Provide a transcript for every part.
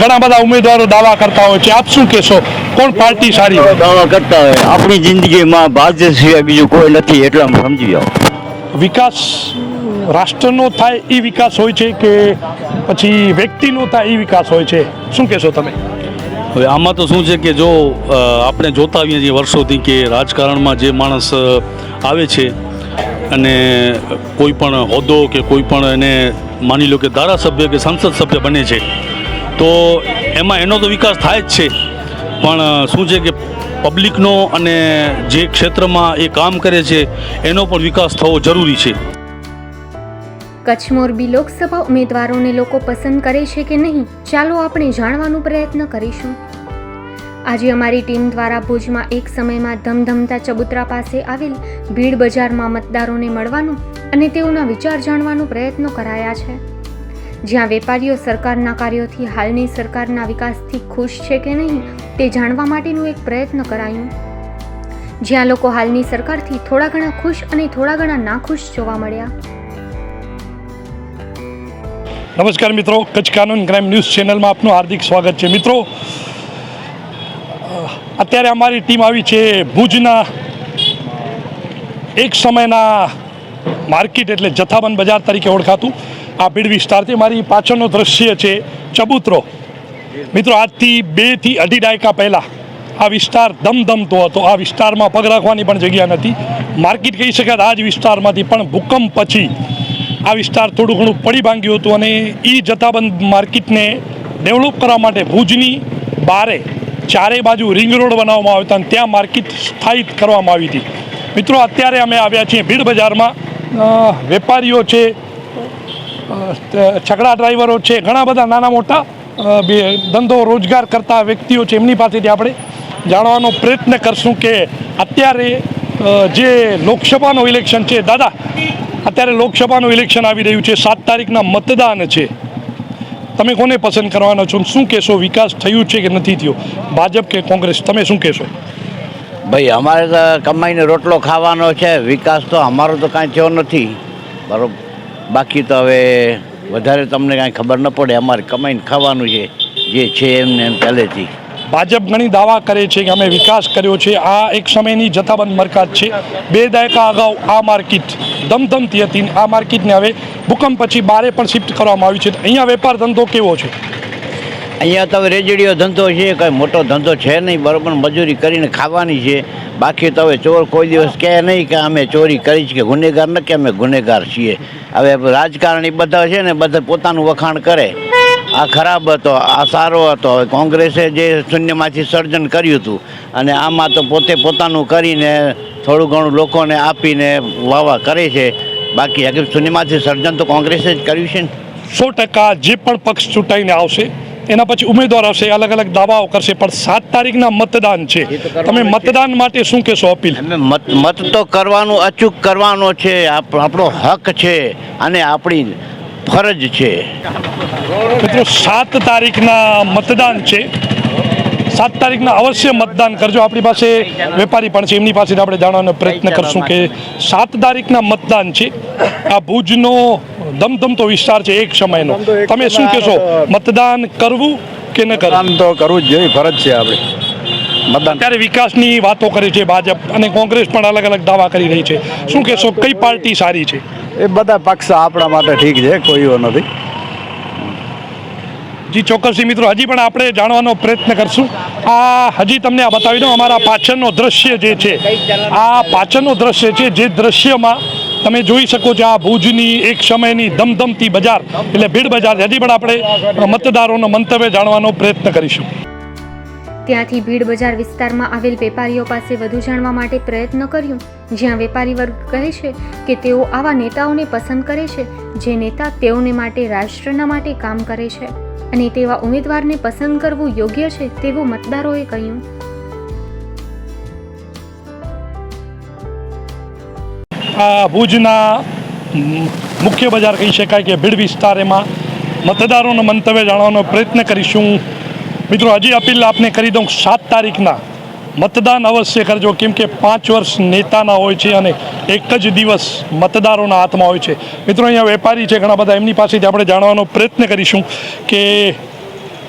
ઘણા બધા ઉમેદવારો દાવા કરતા હોય છે. આપ શું કહેશો? કોણ પાર્ટી સારી દાવા કરતા હોય. આપણી જિંદગીમાં ભાજપ સિવાય બીજું કોઈ નથી એટલું આમ સમજી જાઓ વિકાસ રાષ્ટ્રનો થાય એ વિકાસ હોય છે કે પછી વ્યક્તિનો થાય એ વિકાસ હોય છે? શું કહેશો તમે? હવે આમાં તો શું છે કે જો આપણે જોતા આવીએ છીએ વર્ષોથી કે રાજકારણમાં જે માણસ આવે છે અને કોઈ પણ હોદ્દો કે કોઈ પણ એને માની લો કે ધારાસભ્ય કે સંસદ સભ્ય બને છે તો એમાં એનો તો વિકાસ થાય જ છે. પણ શું છે કે પબ્લિકનો અને જે ક્ષેત્રમાં એ કામ કરે છે, એનો પણ વિકાસ થવો જરૂરી છે. કચ્છ મોરબી લોકસભા ઉમેદવારોને લોકો પસંદ કરે છે કે નહીં, ચાલો આપણે જાણવાનો પ્રયત્ન કરીશું. આજે અમારી ટીમ દ્વારા ભુજમાં એક સમયમાં ધમધમતા ચબુતરા પાસે આવેલ ભીડ બજારમાં મતદારોને મળવાનું અને તેઓના વિચાર જાણવાનો પ્રયત્નો કરાયા છે. જ્યાં વેપારીઓ સરકારના કાર્યોથી હાલની સરકારના વિકાસથી ખુશ છે કે નહીં, તે જાણવા માટેનું એક પ્રયત્ન કરાયું. જ્યાં લોકો હાલની સરકારથી થોડા ઘણા ખુશ અને થોડા ઘણા નાખુશ જોવા મળ્યા. નમસ્કાર મિત્રો, કચ્છ કાનૂન ક્રાઇમ ન્યૂઝ ચેનલમાં આપનું હાર્દિક સ્વાગત છે. મિત્રો, અત્યારે અમારી ટીમ આવી છે ભુજના એક સમયના માર્કેટ એટલે જથ્થાબંધ બજાર તરીકે ઓળખાતું. આ ભીડ વિસ્તાર છે મારી પાછળનો દ્રશ્ય છે ચબૂતરો. મિત્રો, આજથી બેથી અઢી દાયકા પહેલાં આ વિસ્તાર ધમધમતો હતો. આ વિસ્તારમાં પગ રાખવાની પણ જગ્યા નથી માર્કેટ કહી શકાય આ જ વિસ્તારમાંથી પણ ભૂકંપ પછી આ વિસ્તાર થોડું ઘણું પડી ભાંગ્યું હતું અને એ જથ્થાબંધ માર્કેટને ડેવલપ કરવા માટે ભુજની બારે ચારે બાજુ રિંગ રોડ બનાવવામાં આવ્યો હતો અને ત્યાં માર્કેટ સ્થાયિત કરવામાં આવી હતી. મિત્રો, અત્યારે અમે આવ્યા છીએ ભીડ બજારમાં. વેપારીઓ છે છકડા ડ્રાઈવરો છે, ઘણા બધા નાના મોટા ધંધો રોજગાર કરતા વ્યક્તિઓ છે, એમની પાસેથી આપણે જાણવાનો પ્રયત્ન કરશું કે અત્યારે જે લોકસભાનું ઇલેક્શન છે, દાદા, અત્યારે લોકસભાનું ઇલેક્શન આવી રહ્યું છે, સાત તારીખના મતદાન છે. તમે કોને પસંદ કરવાનો છો? શું કહેશો? વિકાસ થયું છે કે નથી થયો? ભાજપ કે કોંગ્રેસ? તમે શું કહેશો? ભાઈ, અમારે તો કમાઈને રોટલો ખાવાનો છે, વિકાસ તો અમારો તો કાંઈ થયો નથી. બરોબર. બાકી તો હવે વધારે તમને કાંઈ ખબર ન પડે અમારે કમાઈને ખાવાનું છે જે છે એમને એમ પહેલેથી. ભાજપ ઘણી દાવા કરે છે કે અમે વિકાસ કર્યો છે આ એક સમયની જથ્થાબંધ મરકાત છે. બે દાયકા અગાઉ આ માર્કેટ ધમધમતી હતી આ માર્કેટને હવે ભૂકંપ પછી બારે પણ શિફ્ટ કરવામાં આવી છે. તો અહીંયા વેપાર ધંધો કેવો છે? અહીંયા તો રેજડીયો ધંધો છે કંઈ મોટો ધંધો છે નહીં બરાબર મજૂરી કરીને ખાવાની છે. બાકી તો હવે ચોર કોઈ દિવસ કહે નહીં કે અમે ચોરી કરી છે કે ગુનેગાર ન કે અમે ગુનેગાર છીએ. હવે રાજકારણી બધા છે ને, બધા પોતાનું વખાણ કરે. આ ખરાબ હતો, આ સારો હતો. હવે કોંગ્રેસે જે શૂન્યમાંથી સર્જન કર્યું હતું અને આમાં તો પોતે પોતાનું કરીને થોડું ઘણું લોકોને આપીને વાવા કરે છે. બાકી શૂન્યમાંથી સર્જન તો કોંગ્રેસે જ કર્યું છે ને. સો ટકા જે પણ પક્ષ ચૂંટાઈને આવશે એના પછી ઉમેદવાર આવશે અલગ અલગ દાવાઓ કરશે પણ સાત તારીખના મતદાન છે. તમે મતદાન માટે શું કહેશો અપીલ? મત મત તો કરવાનું અચૂક કરવાનો છે આપ- આપણો હક છે અને આપણી ફરજ છે. મિત્રો સાત તારીખના મતદાન છે. સાત તારીખના અવશ્ય મતદાન કરજો. આપણી પાસે વેપારી પણ છે. એમની પાસેથી આપણે જાણવાનો પ્રયત્ન કરશું કે સાત તારીખના મતદાન છે. આ ભુજનો ધમધમતો વિસ્તાર છે એક સમયનો. તમે શું કહેશો? મતદાન કરવું કે ન કરવું? તો કરવું જ જોઈએ. ફરજ છે આપણે. મતદાન. અત્યારે વિકાસની વાતો કરી છે ભાજપ અને કોંગ્રેસ પણ અલગ અલગ દાવા કરી રહી છે. શું કહેશો? કઈ પાર્ટી સારી છે? એ બધા પક્ષ આપણા માટે ઠીક છે. કોઈ એવો નથી. જી ચોક્કસથી મિત્રો, હજી પણ આપણે જાણવાનો પ્રયત્ન કરશું. આ, હજી તમને આ બતાવી દઉં, અમારા પાછળનો દ્રશ્ય જે છે. આ પાછળનો દ્રશ્ય છે, જે દ્રશ્યમાં તમે જોઈ શકો છો, આ ભુજની એક સમયની ધમધમતી બજાર, એટલે ભીડ બજાર હજી પણ આપણે મતદારોનો મંતવ્ય જાણવાનો પ્રયત્ન કરીશું. ત્યાંથી ભીડ બજાર વિસ્તારમાં આવેલ વેપારીઓ પાસે વધુ જાણવા માટે પ્રયત્ન કર્યું. જ્યાં વેપારી વર્ગ કહે છે કે તેઓ આવા નેતાઓને પસંદ કરે છે, જે નેતા તેઓને માટે, રાષ્ટ્રના માટે કામ કરે છે. અને તેવા ઉમેદવારને પસંદ કરવું યોગ્ય છે તેવું મતદારોએ કહ્યું. આ ભુજના મુખ્ય બજાર કહી શકાય કે ભીડ વિસ્તાર એમાં મતદારોનો મંતવ્ય જાણવાનો પ્રયત્ન કરીશું. મિત્રો, હજી અપીલ આપને કરી દઉં સાત તારીખના મતદાન અવશ્ય કરજો, કેમ કે પાંચ વર્ષ નેતાના હોય છે અને એક જ દિવસ મતદારોના હાથમાં હોય છે. મિત્રો, અહીંયા વેપારી છે ઘણા બધા. એમની પાસેથી આપણે જાણવાનો પ્રયત્ન કરીશું કે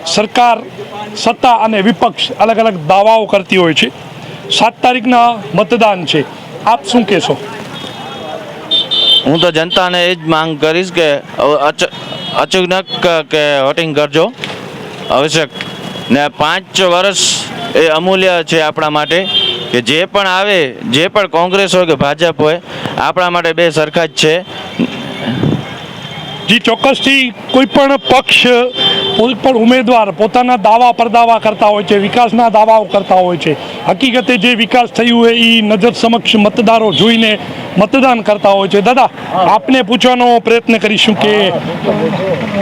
સરકાર સત્તા અને વિપક્ષ અલગ અલગ દાવાઓ કરતી હોય છે. સાત તારીખના મતદાન છે. આપ શું કહેશો? હું તો જનતાને એ જ માંગ કરીશ કે અચ અચાનક કે વોટિંગ કરજો. આવશ્યક ને પાંચ વર્ષ એ અમૂલ્ય છે આપણા માટે કે જે પણ આવે, જે પણ કોંગ્રેસ હોય કે ભાજપ હોય, આપણા માટે બે સરખા જ છે. જી, ચોક્કસથી કોઈ પણ પક્ષ કોઈ પણ ઉમેદવાર પોતાના દાવા પરદાવા કરતા હોય છે વિકાસના દાવાઓ કરતા હોય છે હકીકતે જે વિકાસ થયું હોય એ નજર સમક્ષ મતદારો જોઈને મતદાન કરતા હોય છે. દાદા આપને પૂછવાનો પ્રયત્ન કરીશું કે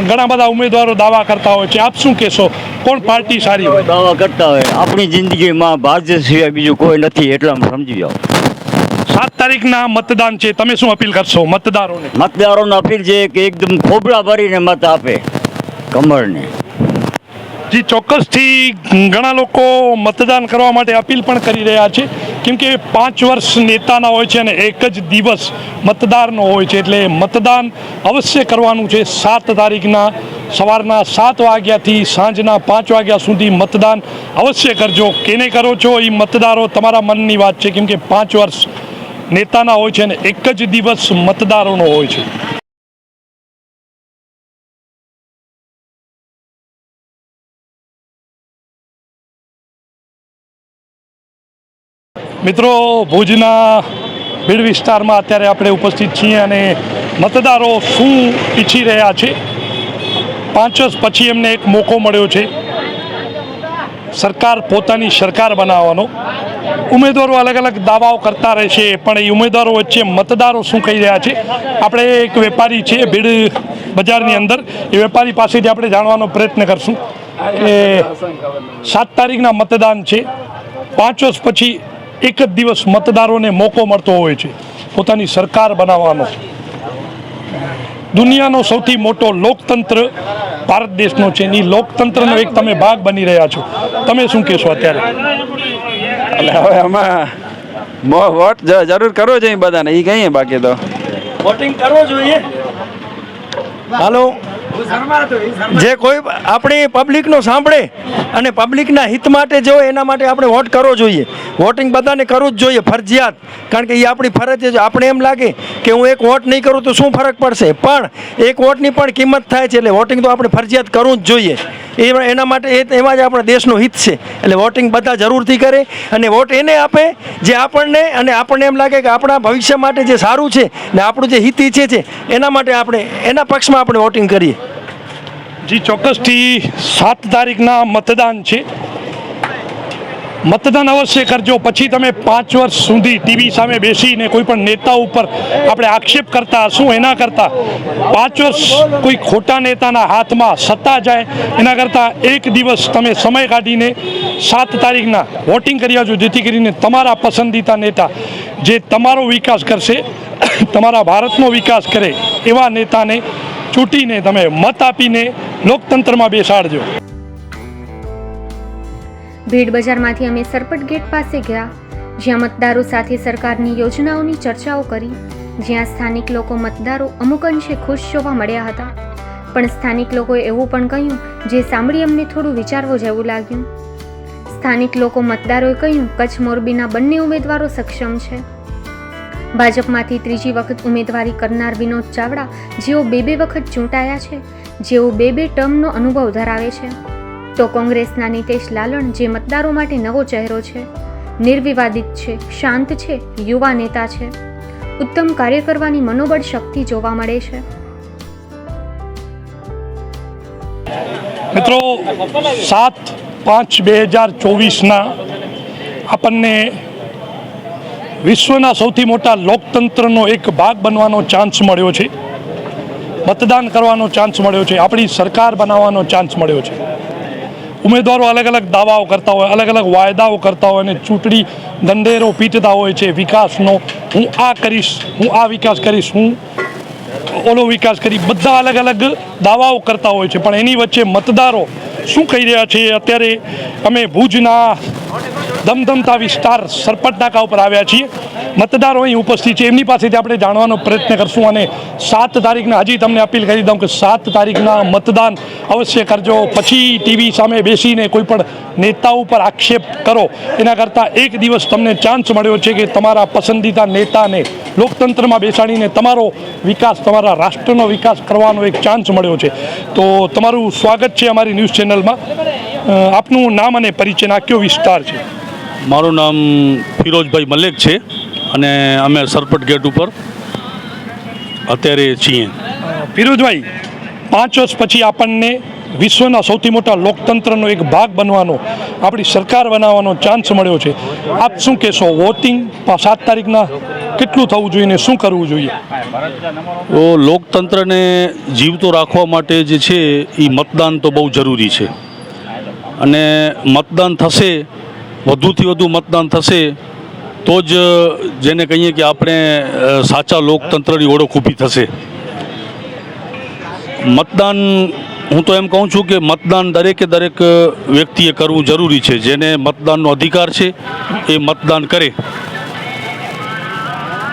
ઘણા બધા ઉમેદવારો દાવા કરતા હોય છે. આપ શું કહેશો? કોણ પાર્ટી સારી હોય? દાવા કરતા હોય. આપણી જિંદગીમાં ભાજપ સિવાય બીજું કોઈ નથી એટલા સમજી જાઓ. સાત તારીખના મતદાન છે. તમે શું અપીલ કરશો મતદારોને? મતદારોને અપીલ છે કે એકદમ ખોબડા ભરીને મત આપે. કમળને. જી, ચોક્કસથી ઘણા લોકો મતદાન કરવા માટે અપીલ પણ કરી રહ્યા છે. કેમ કે પાંચ વર્ષ નેતાના હોય છે અને એક જ દિવસ મતદારનો હોય છે. એટલે મતદાન અવશ્ય કરવાનું છે. સાત તારીખના સવારના સાત વાગ્યાથી સાંજના પાંચ વાગ્યા સુધી મતદાન અવશ્ય કરજો. કેને કરો છો એ મતદારો? તમારા મનની વાત છે. કેમ કે પાંચ વર્ષ નેતાના હોય છે અને એક જ દિવસ મતદારોનો હોય છે. મિત્રો, ભુજના ભીડ વિસ્તારમાં અત્યારે આપણે ઉપસ્થિત છીએ અને મતદારો શું ઈચ્છી રહ્યા છે? પાંચ વર્ષ પછી એમને એક મોકો મળ્યો છે. સરકાર પોતાની સરકાર બનાવવાનો. ઉમેદવારો અલગ અલગ દાવાઓ કરતા રહેશે પણ એ ઉમેદવારો વચ્ચે મતદારો શું કહી રહ્યા છે? આપણે એક વેપારી છે ભીડ બજારની અંદર. એ વેપારી પાસેથી આપણે જાણવાનો પ્રયત્ન કરશું કે સાત તારીખના મતદાન છે. પાંચ વર્ષ પછી એક જ દિવસ મતદારોને મોકો મળતો હોય છે. પોતાની સરકાર બનાવવાનો. દુનિયાનો સૌથી મોટો લોકતંત્ર ભારત દેશનો છે. એ લોકતંત્રનો એક તમે ભાગ બની રહ્યા છો. તમે શું કહેશો અત્યારે? એટલે હવે આમાં મો- વોટ જરૂર કરવો જોઈએ બધાને. એ કહીએ બાકી તો. વોટિંગ કરવો જોઈએ. હાલો. જે કોઈ આપણી પબ્લિકનો સાંભળે અને પબ્લિકના હિત માટે જો એના માટે આપણે વોટ કરવો જોઈએ. વોટિંગ બધાને કરવું જ જોઈએ, ફરજિયાત. કારણ કે એ આપણી ફરજ છે. આપણે એમ લાગે કે હું એક વોટ નહીં કરું તો શું ફરક પડશે? પણ એક વોટની પણ કિંમત થાય છે એટલે વોટિંગ તો આપણે ફરજિયાત કરવું જ જોઈએ. એ એના માટે એમાં જ આપણા દેશનું હિત છે. એટલે વોટિંગ બધા જરૂરથી કરે અને વોટ એને આપે જે આપણને અને આપણને એમ લાગે કે આપણા ભવિષ્ય માટે જે સારું છે ને આપણું જે હિત ઈચ્છે છે એના માટે આપણે, એના પક્ષમાં આપણે વોટિંગ કરીએ. જી, ચોક્કસથી સાત તારીખના મતદાન છે. મતદાન અવશ્ય કરજો. પછી તમે પાંચ વર્ષ સુધી ટીવી સામે બેસીને કોઈ પણ નેતા ઉપર આપણે આક્ષેપ કરતા, શું એના કરતાં? પાંચ વર્ષ કોઈ ખોટા નેતાના હાથમાં સત્તા જાય, એના કરતાં એક દિવસ તમે સમય કાઢીને સાત તારીખના વોટિંગ કરી આવજો, જેથી કરીને તમારા પસંદીતા નેતા જે તમારો વિકાસ કરશે, તમારા ભારતનો વિકાસ કરે એવા નેતાને ચૂંટીને તમે મત આપીને લોકતંત્રમાં બેસાડજો. ભીડ બજારમાંથી અમે સરપટ ગેટ પાસે ગયા, જ્યાં મતદારો સાથે સરકારની યોજનાઓની ચર્ચાઓ કરી, જ્યાં સ્થાનિક લોકો મતદારો અમુક અંશે ખુશ જોવા મળ્યા હતા. પણ સ્થાનિક લોકોએ એવું પણ કહ્યું જે સાંભળી અમને થોડું વિચારવું જેવું લાગ્યું. સ્થાનિક લોકો મતદારોએ કહ્યું, કચ્છ મોરબીના બંને ઉમેદવારો સક્ષમ છે. ભાજપમાંથી ત્રીજી વખત ઉમેદવારી કરનાર વિનોદ ચાવડા જેઓ બે બે વખત ચૂંટાયા છે, જેઓ બે બે ટર્મનો અનુભવ ધરાવે છે. તો કોંગ્રેસના નિતેશ લાલણ જે મતદારો માટે નવો ચહેરો છે, નિર્વિવાદિત છે, શાંત છે, યુવા નેતા છે. ઉત્તમ કાર્ય કરવાની મનોબળ શક્તિ જોવા મળે છે. મિત્રો, સાત પાંચ બે હજાર ચોવીસના આપણને વિશ્વના સૌથી મોટા લોકતંત્રનો એક ભાગ બનવાનો ચાન્સ મળ્યો છે. મતદાન કરવાનો ચાન્સ મળ્યો છે. આપણી સરકાર બનાવવાનો ચાન્સ મળ્યો છે. ઉમેદવારો અલગ અલગ દાવાઓ કરતા હોય, અલગ અલગ વાયદાઓ કરતા હોય અને ચૂંટણી દંડેરો પીટતા હોય છે વિકાસનો. હું આ કરીશ, હું આ વિકાસ કરીશ, હું ઓલો વિકાસ કરી બધા અલગ અલગ દાવાઓ કરતા હોય છે. પણ એની વચ્ચે મતદારો શું કહી રહ્યા છે? અત્યારે અમે ભુજના ધમધમતા વિસ્તાર સરપટ નાકા ઉપર આવ્યા છીએ. મતદારો અહીં ઉપસ્થિત છે. એમની પાસેથી આપણે જાણવાનો પ્રયત્ન કરશું અને સાત તારીખના હજી તમને અપીલ કરી દઉં કે સાત તારીખના મતદાન અવશ્ય કરજો. પછી ટીવી સામે બેસીને કોઈ પણ નેતા ઉપર આક્ષેપ કરો. એના કરતાં એક દિવસ તમને ચાન્સ મળ્યો છે કે તમારા પસંદીદા નેતાને લોકતંત્રમાં બેસાડીને તમારો વિકાસ, તમારા રાષ્ટ્રનો વિકાસ કરવાનો એક ચાન્સ મળ્યો છે. તો તમારું સ્વાગત છે અમારી ન્યૂઝ ચેનલમાં. આપનું નામ અને પરિચયના કયો વિસ્તાર છે. મારું નામ ફિરોજભાઈ મલેક છે અને અમે સરપટ ગેટ ઉપર અત્યારે છીએ. ફિરોજભાઈ પાંચ વર્ષ પછી આપણને વિશ્વના સૌથી મોટા લોકતંત્રનો એક ભાગ બનવાનો આપણી સરકાર બનાવવાનો ચાન્સ મળ્યો છે. આપ શું કહેશો વોટિંગ સાત તારીખના કેટલું થવું જોઈએ ને શું કરવું જોઈએ? તો લોકતંત્રને જીવતો રાખવા માટે જે છે એ મતદાન તો બહુ જરૂરી છે. અને મતદાન થશે વધુથી વધુ મતદાન થશે, તો જ જેને કહીએ કે આપણે સાચા લોકતંત્રની ઓળખ ઊભી થશે. મતદાન, હું તો એમ કહું છું કે મતદાન દરેકે દરેક વ્યક્તિએ કરવું જરૂરી છે. જેને મતદાનનો અધિકાર છે, એ મતદાન કરે.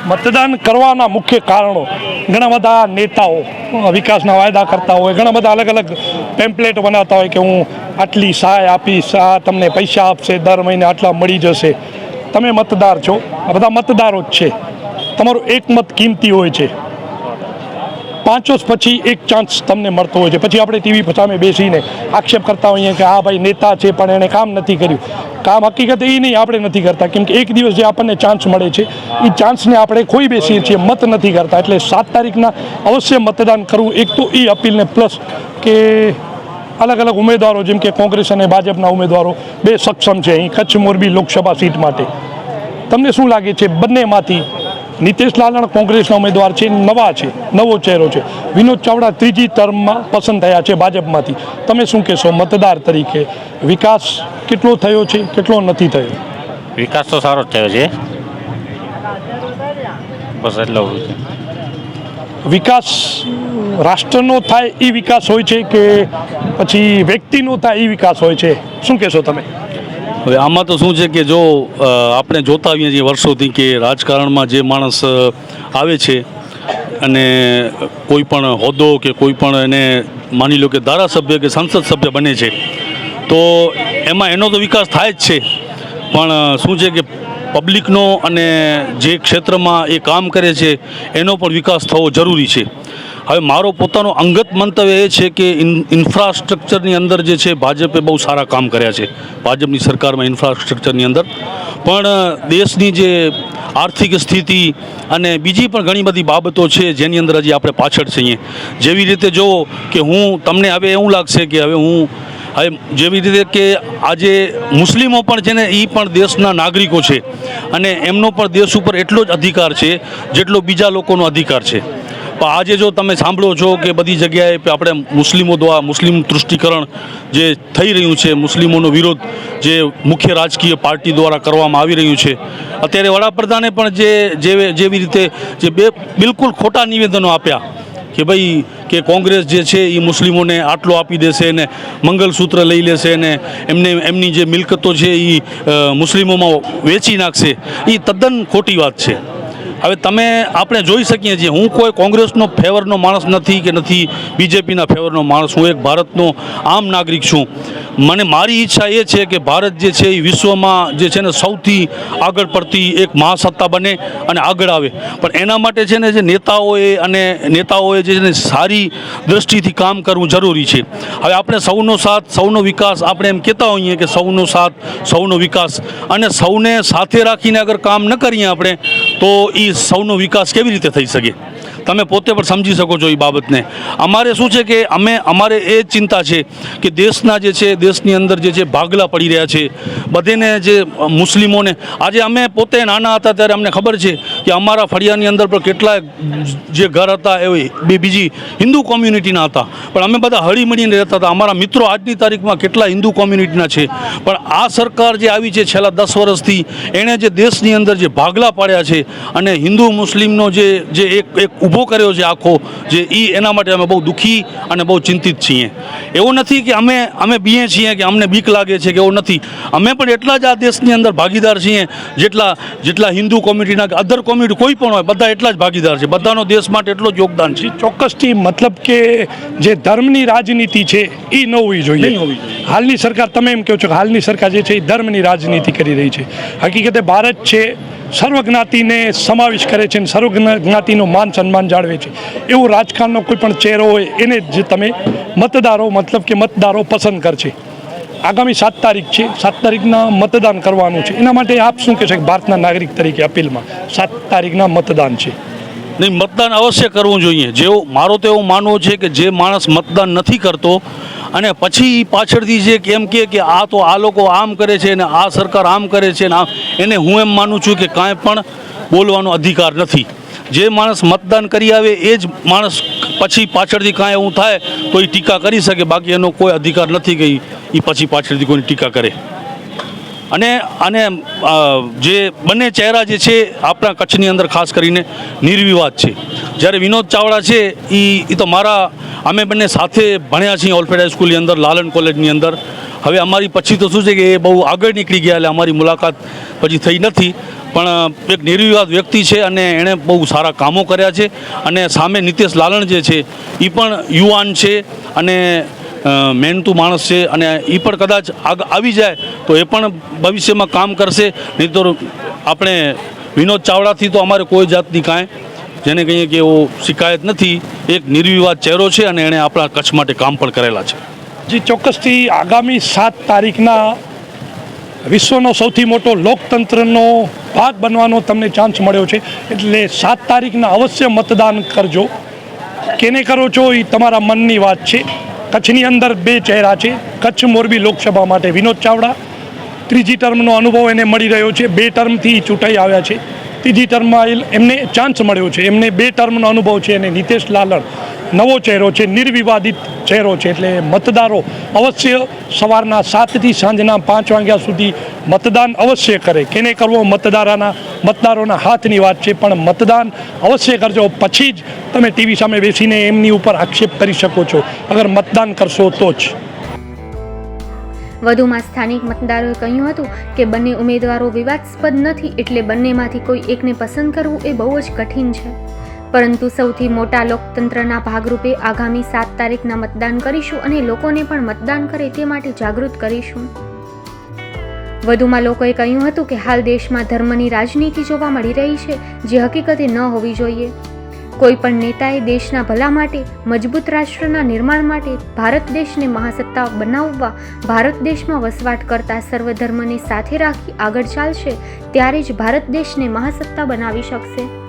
મતદાન કરવાના મુખ્ય કારણો ઘણા બધા નેતાઓ વિકાસના વાયદા કરતા હોય, ઘણા બધા અલગ અલગ પેમ્પલેટ બનાવતા હોય કે હું આટલી સહાય આપીશ, આ તમને પૈસા આપશે, દર મહિને આટલા મળી જશે. તમે મતદાર છો, આ બધા મતદારો જ છે. તમારો એક મત કિંમતી હોય છે. પાંચ વર્ષ પછી એક ચાન્સ તમને મળતો હોય છે. પછી આપણે ટીવી સામે બેસીને આક્ષેપ કરતા હોઈએ કે આ ભાઈ નેતા છે, પણ એણે કામ નથી કર્યું. કામ હકીકત એ નહીં, આપણે નથી કરતા. કેમ કે એક દિવસ જે આપણને ચાન્સ મળે છે એ ચાન્સને આપણે ખોઈ બેસીએ છીએ, મત નથી કરતા. એટલે સાત તારીખના અવશ્ય મતદાન કરવું એક તો એ અપીલને પ્લસ કે અલગ અલગ ઉમેદવારો, જેમ કે કોંગ્રેસ અને ભાજપના ઉમેદવારો, બે સક્ષમ છે અહીં. કચ્છ મોરબી લોકસભા સીટ માટે. તમને શું લાગે છે, બંનેમાંથી નીતિશ લાલણ કોંગ્રેસના ઉમેદવાર છે નવા છે નવો ચહેરો છે. વિનોદ ચાવડા ત્રીજી ટર્મમાં પસંદ થયા છે ભાજપમાંથી. તમે શું કહેશો? મતદાર તરીકે વિકાસ કેટલો થયો છે કેટલો નથી થયો? વિકાસ તો સારો જ થયો છે. બસ એટલો વિકાસ રાષ્ટ્રનો થાય એ વિકાસ હોય છે કે પછી વ્યક્તિનો થાય એ વિકાસ હોય છે? શું કહેશો તમે? હવે આમાં તો શું છે કે જો આપણે જોતા આવીએ છીએ વર્ષોથી કે રાજકારણમાં જે માણસ આવે છે અને કોઈ પણ હોદ્દો કે કોઈ પણ એને માની લો કે ધારાસભ્ય કે સંસદ સભ્ય બને છે, તો એમાં એનો તો વિકાસ થાય જ છે. પણ શું છે કે પબ્લિકનો અને જે ક્ષેત્રમાં એ કામ કરે છે, એનો પણ વિકાસ થવો જરૂરી છે. હવે મારો પોતાનો અંગત મંતવ્ય એ છે કે ઇન્ફ્રાસ્ટ્રક્ચરની અંદર જે છે ભાજપે બહુ સારા કામ કર્યા છે. ભાજપની સરકારમાં ઇન્ફ્રાસ્ટ્રક્ચરની અંદર. પણ દેશની જે આર્થિક સ્થિતિ અને બીજી પણ ઘણી બધી બાબતો છે જેની અંદર હજી આપણે પાછળ છીએ. જેવી રીતે જો કે હું તમને હવે એવું લાગશે કે હવે હું, હવે જેવી રીતે કે આજે મુસ્લિમો પણ છે ને એ પણ દેશના નાગરિકો છે. અને એમનો પણ દેશ ઉપર એટલો જ અધિકાર છે જેટલો બીજા લોકોનો અધિકાર છે. પણ આજે જો તમે સાંભળો છો કે બધી જગ્યાએ આપણે મુસ્લિમો દ્વારા મુસ્લિમ તૃષ્ટિકરણ જે થઈ રહ્યું છે, મુસ્લિમોનો વિરોધ જે મુખ્ય રાજકીય પાર્ટી દ્વારા કરવામાં આવી રહ્યું છે, અત્યારે વડાપ્રધાને પણ જે જેવી રીતે જે બે બિલકુલ ખોટા નિવેદનો આપ્યા કે ભાઈ કે કોંગ્રેસ જે છે એ મુસ્લિમોને આટલો આપી દેશે ને મંગલસૂત્ર લઈ લેશે ને એમને, એમની જે મિલકતો છે એ મુસ્લિમોમાં વેચી નાખશે એ તદ્દન ખોટી વાત છે. હવે તમે આપણે જોઈ શકીએ છીએ, હું કોઈ કોંગ્રેસનો ફેવરનો માણસ નથી કે નથી, બીજેપીના ફેવરનો માણસ, હું એક ભારતનો આમ નાગરિક છું. મને મારી ઈચ્છા એ છે કે ભારત જે છે એ વિશ્વમાં જે છે ને સૌથી આગળ પડતી એક મહાસત્તા બને અને આગળ આવે. પણ એના માટે છે ને જે નેતાઓએ અને નેતાઓએ જે છે ને સારી દ્રષ્ટિથી કામ કરવું જરૂરી છે. હવે આપણે સૌનો સાથ, સૌનો વિકાસ આપણે એમ કહેતા હોઈએ કે સૌનો સાથ, સૌનો વિકાસ. અને સૌને સાથે રાખીને અગર કામ ન કરીએ આપણે તો એ સૌનો વિકાસ કેવી રીતે થઈ શકે? તમે પોતે પણ સમજી શકો છો એ બાબતને. અમારે શું છે કે અમે, અમારે એ ચિંતા છે કે દેશના જે છે, દેશની અંદર જે છે, ભાગલા પડી રહ્યા છે. બધેને જે મુસ્લિમોને, આજે અમે પોતે નાના હતા ત્યારે અમને ખબર છે કે અમારા ફળિયાની અંદર પણ કેટલાય જે ઘર હતા, એ બે બીજી હિન્દુ કોમ્યુનિટીના હતા. પણ અમે બધા હળીમળીને રહેતા હતા. અમારા મિત્રો આજની તારીખમાં કેટલા હિન્દુ કોમ્યુનિટીના છે. પણ આ સરકાર જે આવી છે છેલ્લા દસ વર્ષથી એણે જે દેશની અંદર જે ભાગલા પાડ્યા છે અને હિન્દુ મુસ્લિમનો જે જે એક એક ઊભો કર્યો છે આખો જે એ એના માટે અમે બહુ દુઃખી અને બહુ ચિંતિત છીએ. એવું નથી કે અમે અમે બીએ છીએ કે અમને બીક લાગે છે કે એવું નથી. અમે પણ એટલા જ આ દેશની અંદર ભાગીદાર છીએ જેટલા જેટલા હિન્દુ કોમ્યુનિટીના કે અધર કોમ્યુનિટી કોઈ પણ હોય બધા એટલા જ ભાગીદાર છે. બધાનો દેશ માટે એટલો જ યોગદાન છે. ચોક્કસથી મતલબ કે જે ધર્મની રાજનીતિ છે એ ન હોવી જોઈએ. નહીં હોવી જોઈએ. હાલની સરકાર તમે એમ કહો છો કે હાલની સરકાર જે છે એ ધર્મની રાજનીતિ કરી રહી છે. હકીકતે ભારત છે સર્વજ્ઞાતિને સમાવેશ કરે છે અને સર્વજ્ઞાતિનું માન સન્માન જાળવે છે. એવું રાજકારણનો કોઈ પણ ચહેરો હોય એને જ તમે મતદારો, મતલબ કે મતદારો પસંદ કરશે. આગામી સાત તારીખ છે. સાત તારીખના મતદાન કરવાનું છે. એના માટે આપ શું કહેશો ભારતના નાગરિક તરીકે અપીલમાં સાત તારીખના મતદાન છે. નહીં, મતદાન અવશ્ય કરવું જોઈએ. જેવો મારો તો એવું માનવું છે કે જે માણસ મતદાન નથી કરતો અને પછી પાછળથી જે એમ કહે કે આ તો આ લોકો આમ કરે છે ને આ સરકાર આમ કરે છે ને આમ, એને હું એમ માનું છું કે કાંઈ પણ બોલવાનો અધિકાર નથી. જે માણસ મતદાન કરી આવે એ જ માણસ પછી પાછળથી કાંઈ એવું થાય તો એ ટીકા કરી શકે, બાકી એનો કોઈ અધિકાર નથી કે એ પછી પાછળથી કોઈની ટીકા કરે. અને અને જે બંને ચહેરા જે છે આપણા કચ્છની અંદર ખાસ કરીને નિર્વિવાદ છે. જ્યારે વિનોદ ચાવડા છે એ એ તો મારા, અમે બંને સાથે ભણ્યા છીએ ઓલફેડ હાઈસ્કૂલની અંદર, લાલન કોલેજની અંદર. હવે અમારી પછી તો શું છે કે એ બહુ આગળ નીકળી ગયા એટલે અમારી મુલાકાત પછી થઈ નથી. પણ એક નિર્વિવાદ વ્યક્તિ છે અને એણે બહુ સારા કામો કર્યા છે. અને સામે નિતેશ લાલણ જે છે એ પણ યુવાન છે. અને મહેનતુ માણસ છે અને એ પણ કદાચ આગ આવી જાય તો એ પણ ભવિષ્યમાં કામ કરશે. નહીં તો આપણે વિનોદ ચાવડાથી તો અમારે કોઈ જાતની કાંઈ જેને કહીએ કે એવો શિકાયત નથી. એક નિર્વિવાદ ચહેરો છે અને એણે આપણા કચ્છ માટે કામ પણ કરેલા છે. જે, ચોક્કસથી આગામી સાત તારીખના વિશ્વનો સૌથી મોટો લોકતંત્રનો ભાગ બનવાનો તમને ચાન્સ મળ્યો છે. એટલે સાત તારીખના અવશ્ય મતદાન કરજો. કેને કરો છો એ તમારા મનની વાત છે. કચ્છની અંદર બે ચહેરા છે. કચ્છ મોરબી લોકસભા માટે વિનોદ ચાવડા. ત્રીજી ટર્મનો અનુભવ એને મળી રહ્યો છે. બે ટર્મથી ચૂંટાઈ આવ્યા છે. ત્રીજી ટર્મમાં એમને ચાન્સ મળ્યો છે. એમને બે ટર્મનો અનુભવ છે અને નિતેશ લાલણ. નવો ચહેરો છે. નિર્વિવાદિત ચહેરો છે. એટલે મતદારો અવશ્ય સવારના સાતથી સાંજના પાંચ વાગ્યા સુધી મતદાન અવશ્ય કરે. કેને કરવો? મતદારાના, મતદારોના હાથની વાત છે, પણ મતદાન અવશ્ય કરજો. પછી જ તમે ટીવી સામે બેસીને એમની ઉપર આક્ષેપ કરી શકો છો. અગર મતદાન કરશો તો જ. વધુમાં સ્થાનિક મતદારોએ કહ્યું હતું કે બંને ઉમેદવારો વિવાદાસ્પદ નથી એટલે બંનેમાંથી કોઈ એકને પસંદ કરવું એ બહુ જ કઠિન છે. પરંતુ સૌથી મોટા લોકતંત્રના ભાગરૂપે આગામી સાત તારીખના મતદાન કરીશું અને લોકોને પણ મતદાન કરે તે માટે જાગૃત કરીશું. વધુમાં લોકોએ કહ્યું હતું કે હાલ દેશમાં ધર્મની રાજનીતિ જોવા મળી રહી છે, જે હકીકતે ન હોવી જોઈએ. કોઈ પણ નેતાએ દેશના ભલા માટે, મજબૂત રાષ્ટ્રના નિર્માણ માટે ભારત દેશને મહાસત્તા બનાવવા, ભારત દેશમાં વસવાટ કરતા સર્વધર્મને સાથે રાખી આગળ ચાલશે, ત્યારે જ ભારત દેશને મહાસત્તા બનાવી શકશે.